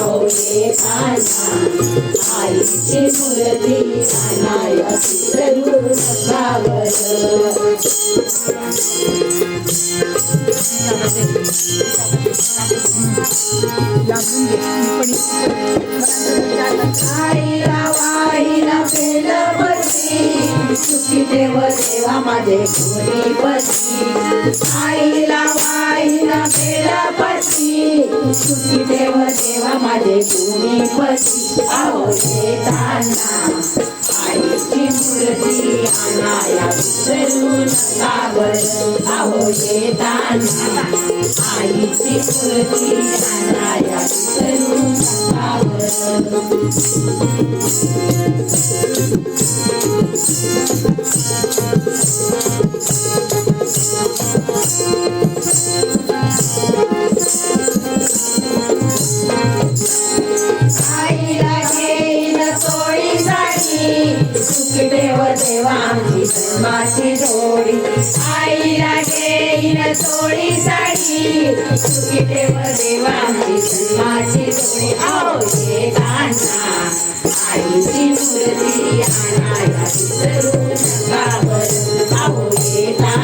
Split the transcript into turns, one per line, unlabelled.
आहो येताना आईची मूर्ती आणाया विसरू नका
लागून घे पण
आईला वाईला पेलं बसी सुखी देव देवा माझे कोणी बसी आईला सुखी देव देवा माझे कोणी बसी आहो शेताना आईची मूर्ती आणाया विसरू नका बरं आहो शेताना आईची मूर्ती आणाया विसरू नका बरं. सुखी देव देवा आमची धर्माची जोडी. आईला घेईन चोळी साडी. सुखी देव देवा आमची धर्माची जोडी. आओ येताना आईची मूर्ती आणाया विसरू